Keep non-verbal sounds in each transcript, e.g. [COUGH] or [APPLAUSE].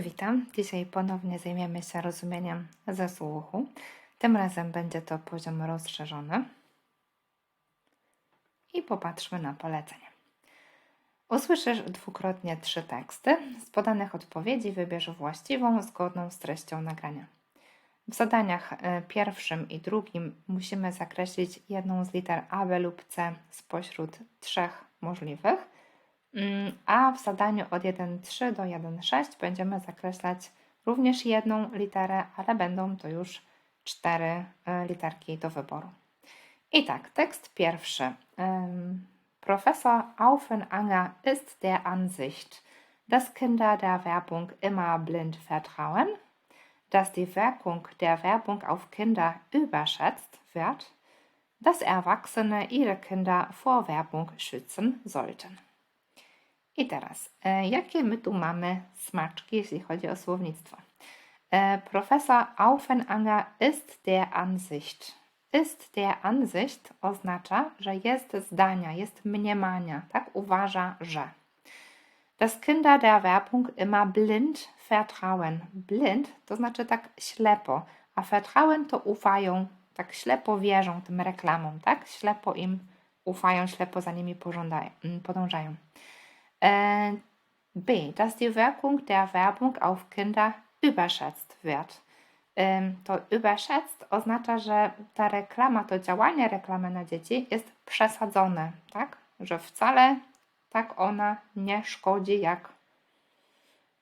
Witam. Dzisiaj ponownie zajmiemy się rozumieniem ze słuchu. Tym razem będzie to poziom rozszerzony. I popatrzmy na polecenie. Usłyszysz dwukrotnie trzy teksty. Z podanych odpowiedzi wybierz właściwą, zgodną z treścią nagrania. W zadaniach e, pierwszym i drugim musimy zakreślić jedną z liter A, B lub C spośród trzech możliwych a w zadaniu od 1.3 do 1.6 będziemy zakreślać również jedną literę, ale będą to już cztery e, literki do wyboru. I tak, tekst pierwszy. Professor Aufenanger ist der Ansicht, dass Kinder der Werbung immer blind vertrauen, dass die Wirkung der Werbung auf Kinder überschätzt wird, dass Erwachsene ihre Kinder vor Werbung schützen sollten. I teraz, e, jakie my tu mamy smaczki, jeśli chodzi o słownictwo? E, profesor Aufenanger ist der Ansicht. Ist der Ansicht oznacza, że jest zdania, jest mniemania, tak? Uważa, że. Das Kinder der Werbung immer blind vertrauen. Blind to znaczy tak ślepo, a vertrauen to ufają, tak ślepo wierzą tym reklamom, tak? Ślepo im ufają, ślepo za nimi podążają. Äh, B. Dass die Wirkung der Werbung auf Kinder überschätzt wird. To überschätzt oznacza, że ta reklama, to działanie reklamy na dzieci jest przesadzone, tak? Że wcale tak ona nie szkodzi, jak,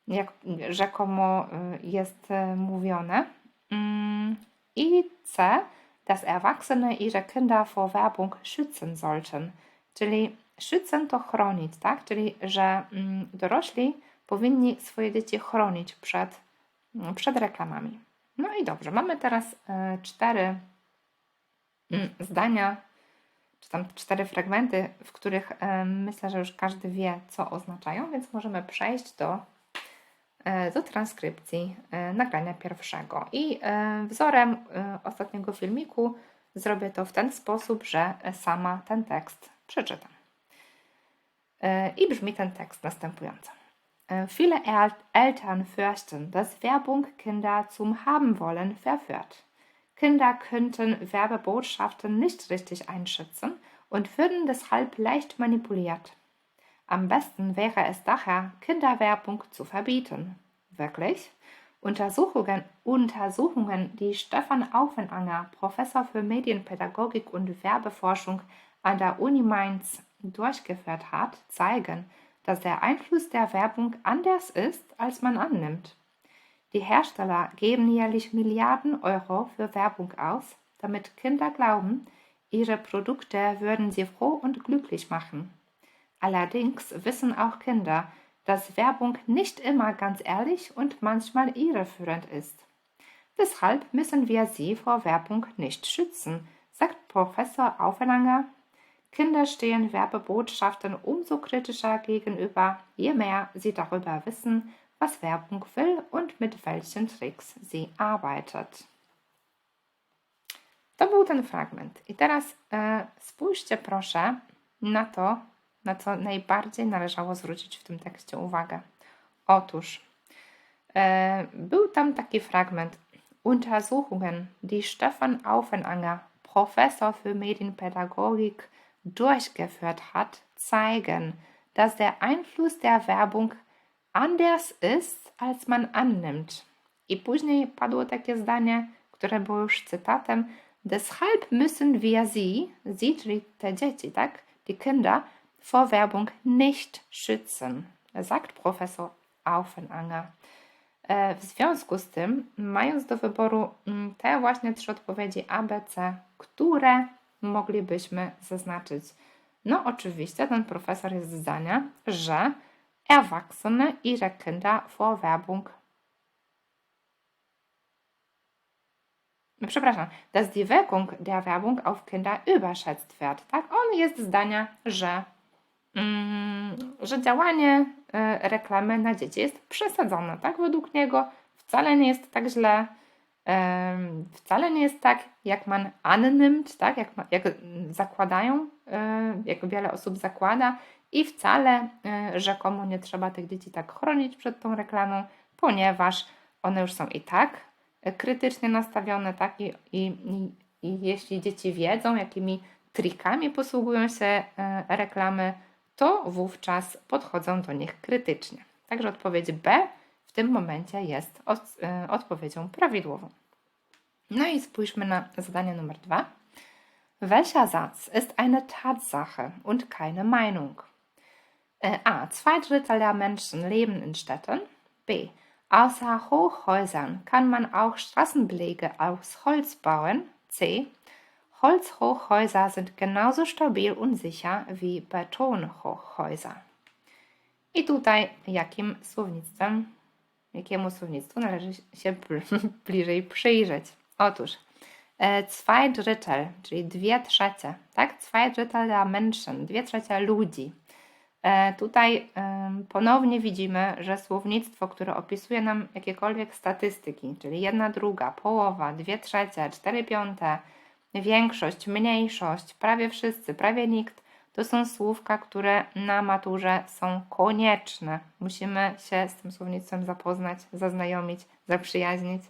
jak rzekomo y, jest y, mówione. Mm, I C. Dass Erwachsene ihre Kinder vor Werbung schützen sollten. Czyli Schützen to chronić, tak? Czyli, że mm, dorośli powinni swoje dzieci chronić przed, mm, przed reklamami. No i dobrze, mamy teraz e, cztery mm, zdania, czy tam cztery fragmenty, w których e, myślę, że już każdy wie, co oznaczają, więc możemy przejść do, e, do transkrypcji nagrania pierwszego. I wzorem ostatniego filmiku zrobię to w ten sposób, że sama ten tekst przeczytam. Äh, I brzmi ten Text następująco. Äh, viele Eltern fürchten, dass Werbung Kinder zum Haben wollen verführt. Kinder könnten Werbebotschaften nicht richtig einschätzen und würden deshalb leicht manipuliert. Am besten wäre es daher, Kinderwerbung zu verbieten. Wirklich? Untersuchungen, Untersuchungen, die Stefan Aufenanger, Professor für Medienpädagogik und Werbeforschung an der Uni Mainz durchgeführt hat, zeigen, dass der Einfluss der Werbung anders ist, als man annimmt. Die Hersteller geben jährlich Milliarden Euro für Werbung aus, damit Kinder glauben, ihre Produkte würden sie froh und glücklich machen. Allerdings wissen auch Kinder, dass Werbung nicht immer ganz ehrlich und manchmal irreführend ist. Deshalb müssen wir sie vor Werbung nicht schützen, sagt Professor Aufelanger Kinder stehen Werbebotschaften umso kritischer gegenüber, je mehr sie darüber wissen, was Werbung will und mit welchen Tricks sie arbeitet. To był ten fragment. I teraz e, spójrzcie proszę na to, na co najbardziej należało zwrócić w tym tekście uwagę. Otóż e, był tam taki fragment Untersuchungen, die Stefan Aufenanger, Professor für Medienpädagogik, durchgeführt hat, zeigen, dass der Einfluss der Werbung anders ist, als man annimmt. I później padło takie zdanie, które było już cytatem. Deshalb müssen wir sie, sie, czyli te dzieci, tak, die Kinder, vor Werbung nicht schützen, sagt Professor Aufenanger. E, w związku z tym, mając do wyboru mm, te właśnie trzy odpowiedzi A, B, C, które moglibyśmy zaznaczyć? No oczywiście ten profesor jest zdania, że Erwachsene ihre Kinder vor Werbung przepraszam, dass die Wirkung der Werbung auf Kinder überschätzt wird. Tak? On jest zdania, że, mm, że działanie y, reklamy na dzieci jest przesadzone. Tak? Według niego wcale nie jest tak źle wcale nie jest tak, jak man annimmt, tak, jak, jak zakładają, jak wiele osób zakłada i wcale rzekomo nie trzeba tych dzieci tak chronić przed tą reklamą, ponieważ one już są i tak e, krytycznie nastawione, tak? I, i, i, jeśli dzieci wiedzą, jakimi trikami posługują się e, reklamy, to wówczas podchodzą do nich krytycznie. Także odpowiedź B w tym momencie jest od, e, odpowiedzią prawidłową. No i spójrzmy na zadanie numer dwa. Welcher Satz ist eine Tatsache und keine Meinung? Äh, A. Zwei Drittel der Menschen leben in Städten. B. Außer Hochhäusern kann man auch Straßenbelege aus Holz bauen. C. Holzhochhäuser sind genauso stabil und sicher wie Betonhochhäuser. I tutaj jakim słownictwem, jakiemu słownictwu należy się [LAUGHS] bliżej przyjrzeć? Otóż e, zwei Drittel, czyli dwie trzecie, tak? Zwei Drittel der Menschen, dwie trzecie ludzi. E, tutaj ponownie widzimy, że słownictwo, które opisuje nam jakiekolwiek statystyki, czyli jedna druga, połowa, dwie trzecie, cztery piąte, większość, mniejszość, prawie wszyscy, prawie nikt, to są słówka, które na maturze są konieczne. Musimy się z tym słownictwem zapoznać, zaznajomić, zaprzyjaźnić.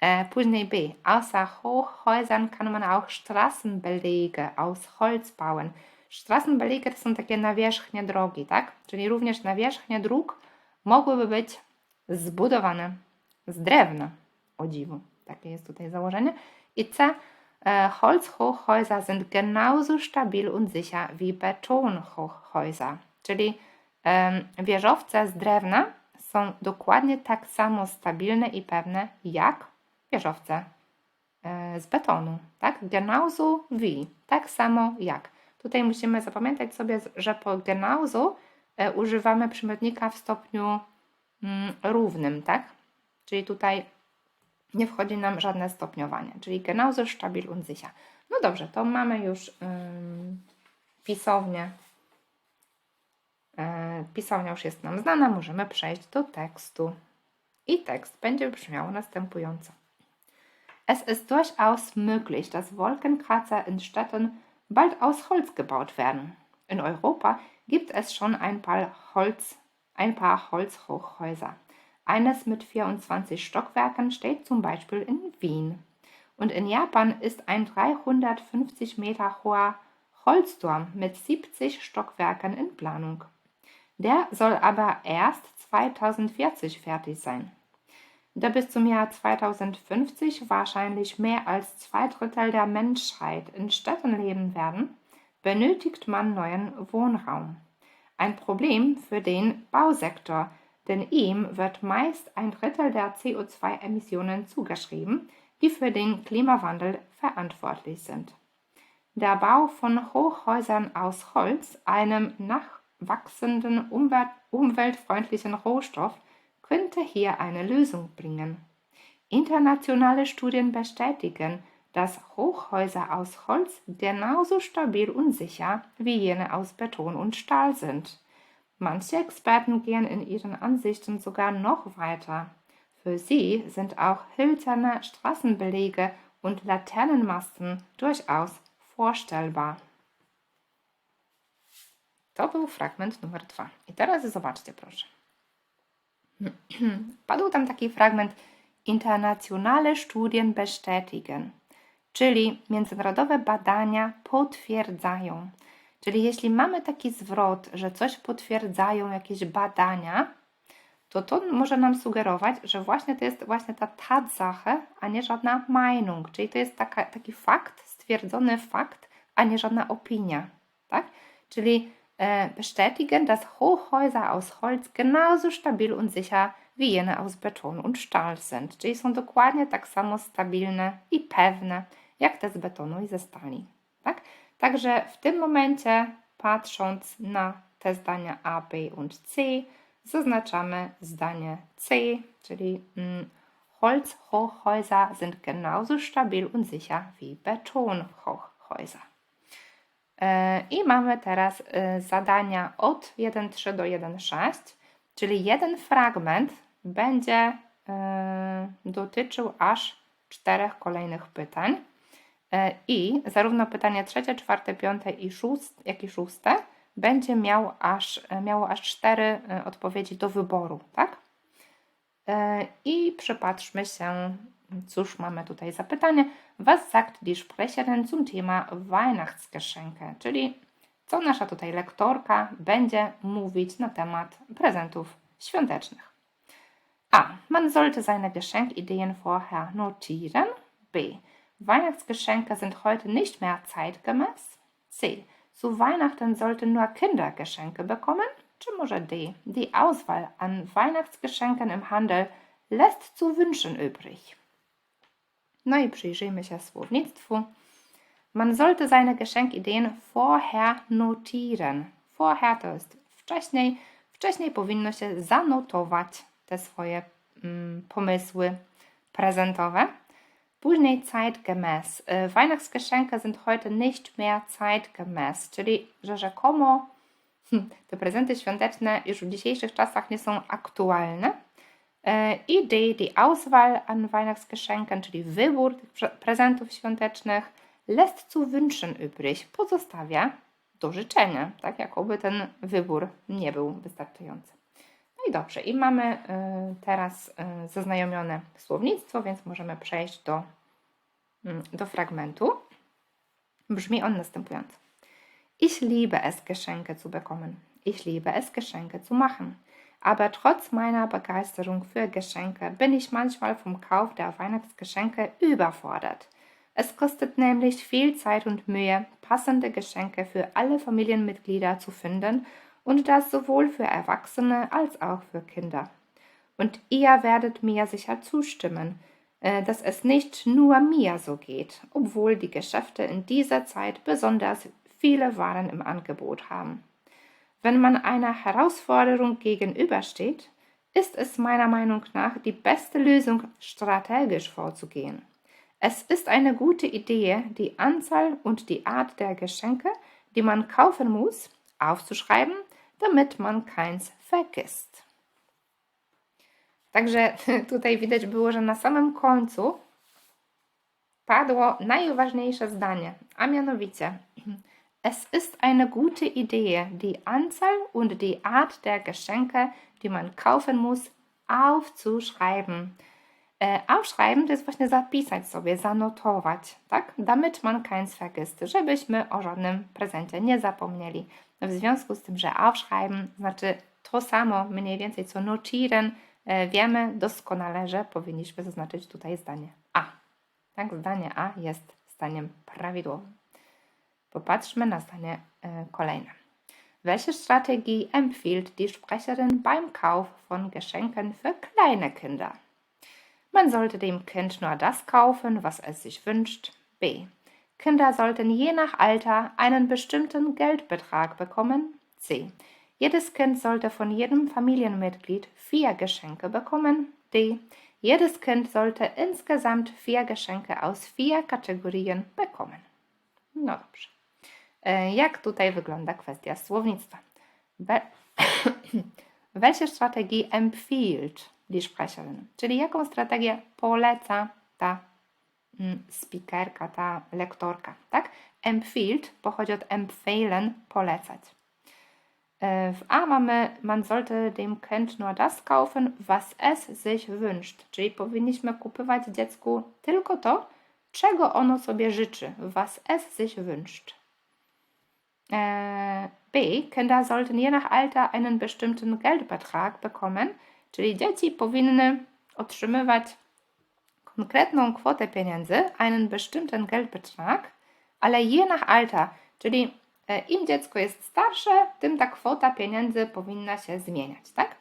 E, później B. Außer Hochhäusern kann man auch Straßenbelege aus Holz bauen. Straßenbelege to są takie nawierzchnie drogi, tak? Czyli również nawierzchnie dróg mogłyby być zbudowane z drewna. O dziwo, takie jest tutaj założenie. I C. E, Holzhochhäuser sind genauso stabil und sicher wie Betonhochhäuser. Czyli wieżowce z drewna są dokładnie tak samo stabilne i pewne jak wieżowce e, z betonu. Tak? Genauso wie. Tak samo jak. Tutaj musimy zapamiętać sobie, że po genauso e, używamy przymiotnika w stopniu mm, równym, tak? Czyli tutaj nie wchodzi nam żadne stopniowanie, czyli genauso stabil und sicher. No dobrze, to mamy już pisownię. E, pisownia już jest nam znana, możemy przejść do tekstu. I tekst będzie brzmiał następująco. Es ist durchaus möglich, dass Wolkenkratzer in Städten bald aus Holz gebaut werden. In Europa gibt es schon ein paar, Holz, ein paar Holzhochhäuser. Eines mit 24 Stockwerken steht zum Beispiel in Wien. Und in Japan ist ein 350 Meter hoher Holzturm mit 70 Stockwerken in Planung. Der soll aber erst 2040 fertig sein. Da bis zum Jahr 2050 wahrscheinlich mehr als zwei Drittel der Menschheit in Städten leben werden, benötigt man neuen Wohnraum. Ein Problem für den Bausektor, denn ihm wird meist ein Drittel der CO2-Emissionen zugeschrieben, die für den Klimawandel verantwortlich sind. Der Bau von Hochhäusern aus Holz, einem nachwachsenden umweltfreundlichen Rohstoff, könnte hier eine Lösung bringen. Internationale Studien bestätigen, dass Hochhäuser aus Holz genauso stabil und sicher wie jene aus Beton und Stahl sind. Manche Experten gehen in ihren Ansichten sogar noch weiter. Für sie sind auch hölzerne Straßenbelege und Laternenmasten durchaus vorstellbar. To był fragment numer dwa. I teraz zobaczcie proszę. [CLEARS THROAT] Padł tam taki fragment Internationale Studien bestätigen, czyli międzynarodowe badania potwierdzają. Czyli jeśli mamy taki zwrot, że coś potwierdzają jakieś badania, to to może nam sugerować, że właśnie to jest właśnie ta Tatsache, a nie żadna Meinung, czyli to jest taka, taki fakt, stwierdzony fakt, a nie żadna opinia, tak? Czyli bestätigen, dass Hochhäuser aus Holz genauso stabil und sicher wie jene aus Beton und Stahl sind. Czyli są dokładnie tak samo stabilne i pewne, jak te z betonu i ze stali. Tak? Także w tym momencie, patrząc na te zdania A, B und C, zaznaczamy zdanie C, czyli mm, Holzhochhäuser sind genauso stabil und sicher wie Betonhochhäuser. E, I mamy teraz e, zadania od 1.3 do 1.6, czyli jeden fragment będzie e, dotyczył aż czterech kolejnych pytań. I zarówno pytanie trzecie, czwarte, piąte i szóste, jak i szóste będzie miał aż, miało aż cztery odpowiedzi do wyboru, tak? E, I przypatrzmy się, cóż mamy tutaj za pytanie. Was sagt die Sprecherin zum Thema Weihnachtsgeschenke? Czyli co nasza tutaj lektorka będzie mówić na temat prezentów świątecznych. A. Man sollte seine Geschenkideen vorher notieren. B. Weihnachtsgeschenke sind heute nicht mehr zeitgemäß. C. Zu Weihnachten sollten nur Kinder Geschenke bekommen. Czy D. Die Auswahl an Weihnachtsgeschenken im Handel lässt zu wünschen übrig. No i przyjrzyjmy się słownictwu. Man sollte seine Geschenkideen vorher notieren. Vorher to jest wcześniej. Wcześniej powinno się zanotować te swoje mm, pomysły prezentowe. Później zeitgemäß. Äh, Weihnachtsgeschenke sind heute nicht mehr zeitgemäß, czyli że rzekomo hm, te prezenty świąteczne już w dzisiejszych czasach nie są aktualne. Äh, I die, die Auswahl an Weihnachtsgeschenken, czyli wybór tych prezentów świątecznych, lässt zu wünschen übrig, pozostawia do życzenia, tak jakoby ten wybór nie był wystarczający. I dobrze, i mamy y, teraz y, zaznajomione słownictwo, więc możemy przejść do, y, do fragmentu. Brzmi on następująco. Ich liebe es, Geschenke zu bekommen. Ich liebe es, Geschenke zu machen. Aber trotz meiner Begeisterung für Geschenke bin ich manchmal vom Kauf der Weihnachtsgeschenke überfordert. Es kostet nämlich viel Zeit und Mühe, passende Geschenke für alle Familienmitglieder zu finden und das sowohl für Erwachsene als auch für Kinder. Und ihr werdet mir sicher zustimmen, äh, dass es nicht nur mir so geht, obwohl die Geschäfte in dieser Zeit besonders viele Waren im Angebot haben. Wenn man einer Herausforderung gegenübersteht, ist es meiner Meinung nach die beste Lösung, strategisch vorzugehen. Es ist eine gute Idee, die Anzahl und die Art der Geschenke, die man kaufen muss, aufzuschreiben, damit man keins vergisst. Także [LAUGHS] tutaj widać było, że na samym końcu padło najważniejsze zdanie, a mianowicie [CLEARS THROAT] Es ist eine gute Idee, die Anzahl und die Art der Geschenke, die man kaufen muss, aufzuschreiben. E, aufschreiben to jest właśnie zapisać sobie, zanotować, tak? Damit man keins vergisst, żebyśmy o żadnym prezencie nie zapomnieli. W związku z tym, że aufschreiben znaczy to samo mniej więcej co notieren, e, wiemy doskonale, że powinniśmy zaznaczyć tutaj zdanie A. Tak, zdanie A jest zdaniem prawidłowym. Popatrzmy na zdanie e, kolejne. Welche Strategie empfiehlt die Sprecherin beim Kauf von Geschenken für kleine Kinder? Man sollte dem Kind nur das kaufen, was es sich wünscht. B. Kinder sollten je nach Alter einen bestimmten Geldbetrag bekommen. C. Jedes Kind sollte von jedem Familienmitglied vier Geschenke bekommen. D. Jedes Kind sollte insgesamt vier Geschenke aus vier Kategorien bekommen. No dobrze. E, jak tutaj wygląda kwestia słownictwa? [COUGHS] Welche Strategie empfiehlt die Sprecherin? Czyli jaką strategię poleca ta mm, speakerka, ta lektorka, tak? Empfiehlt pochodzi od empfehlen, polecać. E, w A mamy, man sollte dem Kind nur das kaufen, was es sich wünscht. Czyli powinniśmy kupować dziecku tylko to, czego ono sobie życzy, was es sich wünscht. Äh, B. Kinder sollten je nach Alter einen bestimmten Geldbetrag bekommen, czyli dzieci powinny otrzymywać konkretną kwotę pieniędzy, einen bestimmten Geldbetrag, ale je nach Alter, czyli e, im dziecko jest starsze, tym ta kwota pieniędzy powinna się zmieniać, tak?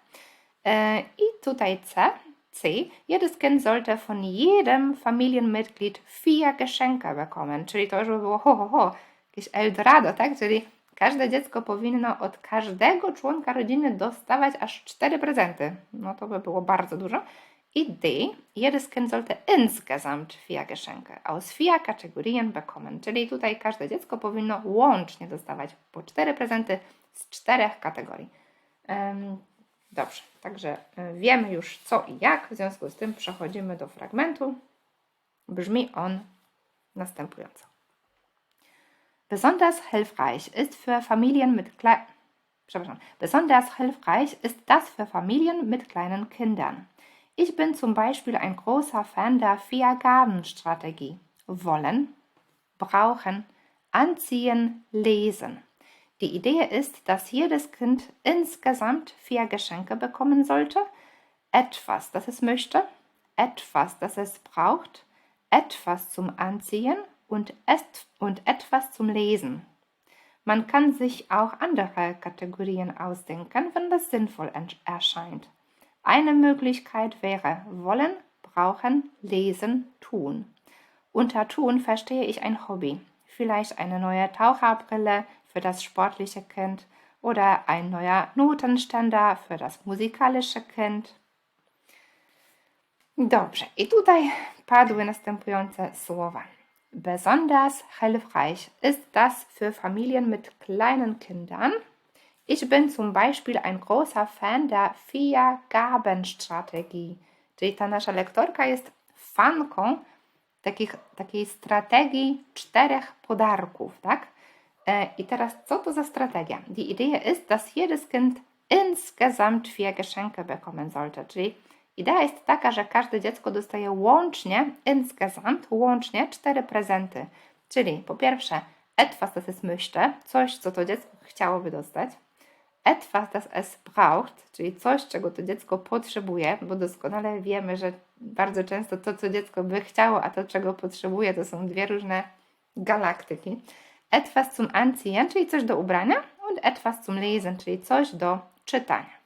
E, I tutaj C, C. Jedes Kind sollte von jedem Familienmitglied vier Geschenke bekommen, czyli to już by było ho, ho, ho, jakieś Eldorado, tak? Czyli każde dziecko powinno od każdego członka rodziny dostawać aż cztery prezenty. No to by było bardzo dużo. I D. Jedes Kind sollte insgesamt vier Geschenke aus vier Kategorien bekommen. Czyli tutaj każde dziecko powinno łącznie dostawać po cztery prezenty z czterech kategorii. Um, dobrze, także e, wiemy już co i jak. W związku z tym przechodzimy do fragmentu. Brzmi on następująco. Besonders hilfreich ist für Familien mit Besonders hilfreich ist das für Familien mit kleinen Kindern. Ich bin zum Beispiel ein großer Fan der Vier-Gaben-Strategie. Wollen, brauchen, anziehen, lesen. Die Idee ist, dass jedes Kind insgesamt vier Geschenke bekommen sollte. Etwas, das es möchte, etwas, das es braucht, etwas zum Anziehen und, et und etwas zum Lesen. Man kann sich auch andere Kategorien ausdenken, wenn das sinnvoll erscheint. Eine Möglichkeit wäre wollen, brauchen, lesen, tun. Unter tun verstehe ich ein Hobby, vielleicht eine neue Taucherbrille für das sportliche Kind oder ein neuer Notenständer für das musikalische Kind. Dobrze, i tutaj padły następujące słowa. Besonders hilfreich ist das für Familien mit kleinen Kindern. Ich bin zum Beispiel ein großer Fan der Vier-Gaben-Strategie. Czyli ta nasza lektorka jest fanką takich, takiej strategii czterech podarków, tak? E, I teraz, co to za strategia? Die Idee ist, dass jedes Kind insgesamt vier Geschenke bekommen sollte. Czyli idea jest taka, że każde dziecko dostaje łącznie, insgesamt, łącznie cztery prezenty. Czyli po pierwsze, etwas, das es möchte, coś, co to dziecko chciałoby dostać. Etwas, das es braucht, czyli coś, czego to dziecko potrzebuje, bo doskonale wiemy, że bardzo często to, co dziecko by chciało, a to, czego potrzebuje, to są dwie różne galaktyki etwas zum Anziehen, czyli coś do ubrania, und etwas zum Lesen, czyli coś do czytania.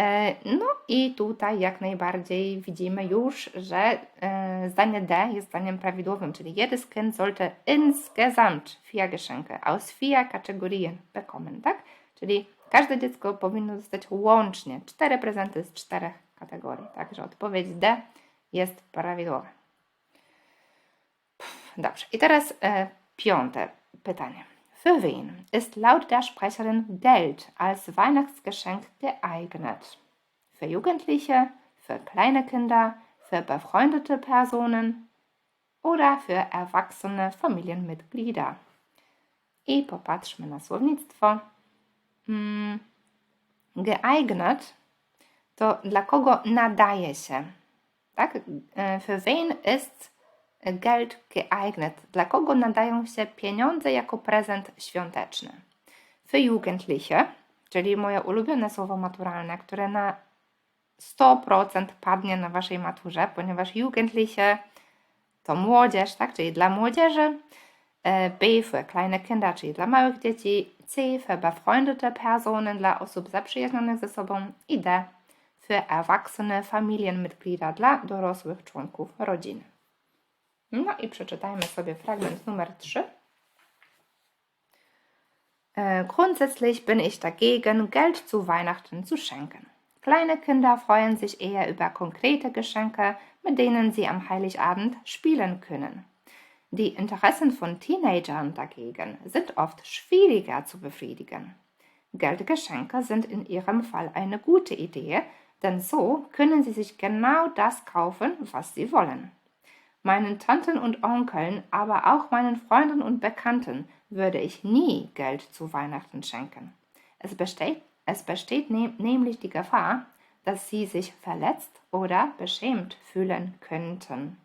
E, no i tutaj jak najbardziej widzimy już, że e, zdanie D jest zdaniem prawidłowym, czyli jedes Kind sollte insgesamt vier Geschenke aus vier Kategorien bekommen, tak? Czyli każde dziecko powinno dostać łącznie cztery prezenty z czterech kategorii. Także odpowiedź D jest prawidłowa. Dobrze, i teraz e, piąte Pytanie. Für wen ist laut der Sprecherin Geld als Weihnachtsgeschenk geeignet? Für Jugendliche, für kleine Kinder, für befreundete Personen oder für erwachsene Familienmitglieder? I popatrzmy na słownictwo. Hmm, geeignet to dla kogo nadaje się. Tak? E, für wen ist Geld geeignet. Dla kogo nadają się pieniądze jako prezent świąteczny? Für Jugendliche, czyli moje ulubione słowo maturalne, które na 100% padnie na Waszej maturze, ponieważ Jugendliche to młodzież, tak? czyli dla młodzieży. E, B für kleine Kinder, czyli dla małych dzieci. C für befreundete Personen, dla osób zaprzyjaźnionych ze sobą. I D für erwachsene Familienmitglieder, dla dorosłych członków rodziny. No i przeczytajmy sobie fragment numer 3. Äh, grundsätzlich bin ich dagegen, Geld zu Weihnachten zu schenken. Kleine Kinder freuen sich eher über konkrete Geschenke, mit denen sie am Heiligabend spielen können. Die Interessen von Teenagern dagegen sind oft schwieriger zu befriedigen. Geldgeschenke sind in ihrem Fall eine gute Idee, denn so können sie sich genau das kaufen, was sie wollen. Meinen Tanten und Onkeln, aber auch meinen Freunden und Bekannten würde ich nie Geld zu Weihnachten schenken. Es besteht, es besteht ne nämlich die Gefahr, dass sie sich verletzt oder beschämt fühlen könnten.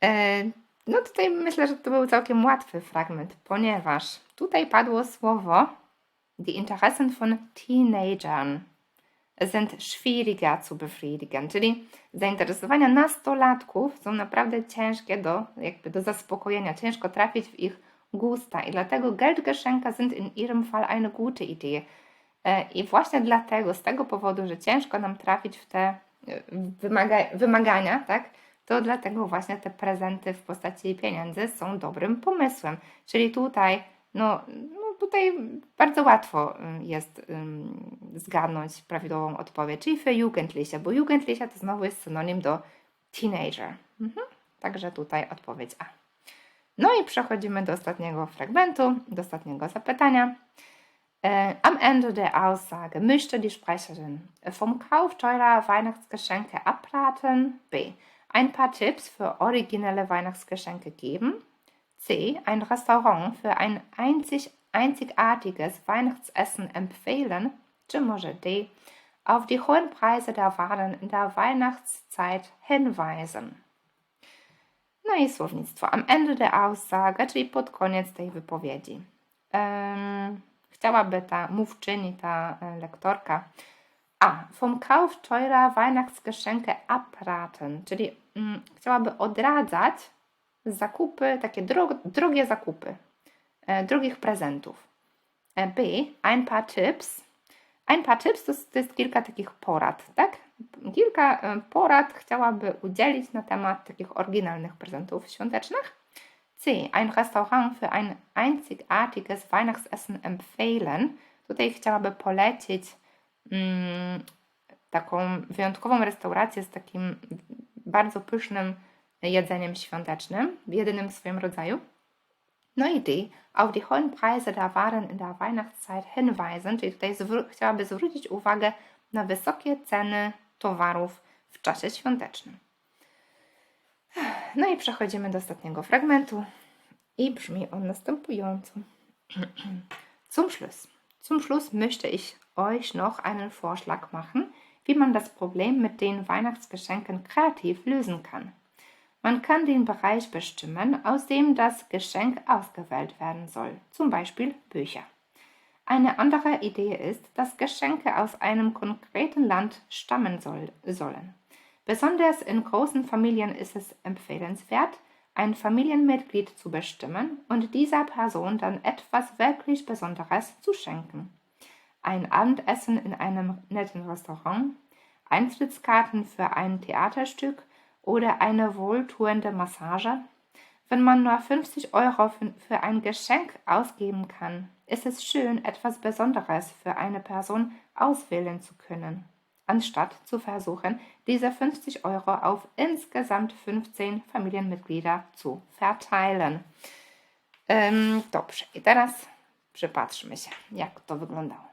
E, no tutaj myślę, że to był całkiem łatwy fragment, ponieważ tutaj padło słowo die Interessen von Teenagern sind schwieriger zu befriedigen, czyli zainteresowania nastolatków są naprawdę ciężkie do, jakby do zaspokojenia, ciężko trafić w ich gusta i dlatego Geldgeschenke sind in ihrem Fall eine gute Idee. E, I właśnie dlatego, z tego powodu, że ciężko nam trafić w te e, wymaga wymagania, tak, to dlatego właśnie te prezenty w postaci pieniędzy są dobrym pomysłem. Czyli tutaj, no, tutaj bardzo łatwo jest zgadnąć prawidłową odpowiedź, czyli für Jugendliche, bo Jugendliche to znowu jest synonim do teenager. Mhm. Także tutaj odpowiedź A. No i przechodzimy do ostatniego fragmentu, do ostatniego zapytania. Äh, am Ende der Aussage möchte die Sprecherin vom Kauf teurer Weihnachtsgeschenke abraten. B. Ein paar Tipps für originelle Weihnachtsgeschenke geben. C. Ein Restaurant für ein einzig einzigartiges Weihnachtsessen empfehlen, czy może D, auf die hohen Preise der Waren in der Weihnachtszeit hinweisen. No i słownictwo. Am Ende der Aussage, czyli pod koniec tej wypowiedzi. Em, chciałaby ta mówczyni, ta e, lektorka, a, vom Kauf teurer Weihnachtsgeschenke abraten, czyli mm, chciałaby odradzać zakupy, takie dro drogie zakupy, drogich prezentów. E, B, ein paar Tipps. Ein paar Tipps to to jest kilka takich porad, tak? Kilka e, porad chciałaby udzielić na temat takich oryginalnych prezentów świątecznych. C. Ein Restaurant für ein einzigartiges Weihnachtsessen empfehlen. Tutaj chciałaby polecić mm, taką wyjątkową restaurację z takim bardzo pysznym jedzeniem świątecznym, jedynym w swoim rodzaju. No. Auf die hohen Preise der Waren in der Weihnachtszeit hinweisen, czyli tutaj chciałaby zwrócić uwagę na wysokie ceny towarów w czasie świątecznym. No i przechodzimy do ostatniego fragmentu i brzmi on następująco. [CLEARS THROAT] Zum Schluss. Zum Schluss möchte ich euch noch einen Vorschlag machen, wie man das Problem mit den Weihnachtsgeschenken kreativ lösen kann. Man kann den Bereich bestimmen, aus dem das Geschenk ausgewählt werden soll, zum Beispiel Bücher. Eine andere Idee ist, dass Geschenke aus einem konkreten Land stammen soll, sollen. Besonders in großen Familien ist es empfehlenswert, ein Familienmitglied zu bestimmen und dieser Person dann etwas wirklich Besonderes zu schenken. Ein Abendessen in einem netten Restaurant, Eintrittskarten für ein Theaterstück oder eine wohltuende Massage. Wenn man nur 50 Euro für, ein Geschenk ausgeben kann, ist es schön, etwas Besonderes für eine Person auswählen zu können, anstatt zu versuchen, diese 50 Euro auf insgesamt 15 Familienmitglieder zu verteilen. Ym, dobrze, i teraz przypatrzmy się, jak to wyglądało.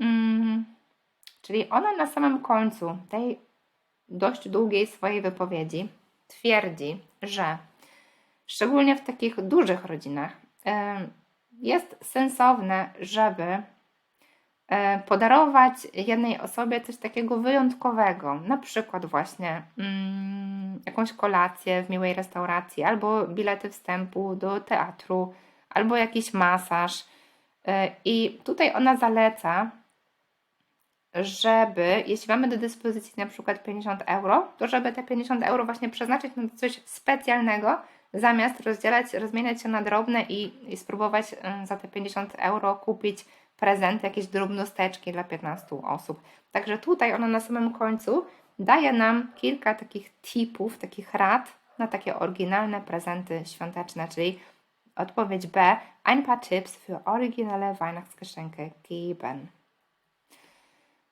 Mm, czyli ona na samym końcu tej dość długiej swojej wypowiedzi twierdzi, że szczególnie w takich dużych rodzinach em, jest sensowne, żeby e, podarować jednej osobie coś takiego wyjątkowego, na przykład właśnie mm, jakąś kolację w miłej restauracji, albo bilety wstępu do teatru, albo jakiś masaż. E, I tutaj ona zaleca, żeby, jeśli mamy do dyspozycji na przykład 50 euro, to żeby te 50 euro właśnie przeznaczyć na coś specjalnego, zamiast rozdzielać, rozmieniać się na drobne i, i spróbować y, za te 50 euro kupić prezent, jakieś drobnosteczki dla 15 osób. Także tutaj ona na samym końcu daje nam kilka takich tipów, takich rad na takie oryginalne prezenty świąteczne, czyli odpowiedź B, ein paar Tipps für originelle Weihnachtsgeschenke geben.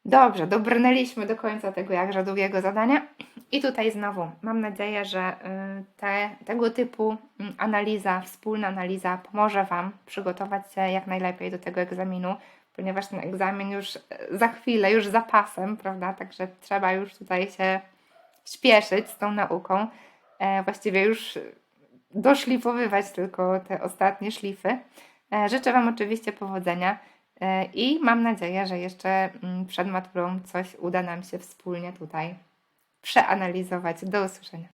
Dobrze, dobrnęliśmy do końca tego jakże długiego zadania. I tutaj znowu mam nadzieję, że y, te, tego typu mm, analiza, wspólna analiza pomoże Wam przygotować się jak najlepiej do tego egzaminu, ponieważ ten egzamin już y, za chwilę, już za pasem, prawda? Także trzeba już tutaj się śpieszyć z tą nauką. E, właściwie już doszlifowywać tylko te ostatnie szlify. E, życzę Wam oczywiście powodzenia. E, I mam nadzieję, że jeszcze mm, przed maturą coś uda nam się wspólnie tutaj przeanalizować. Do usłyszenia.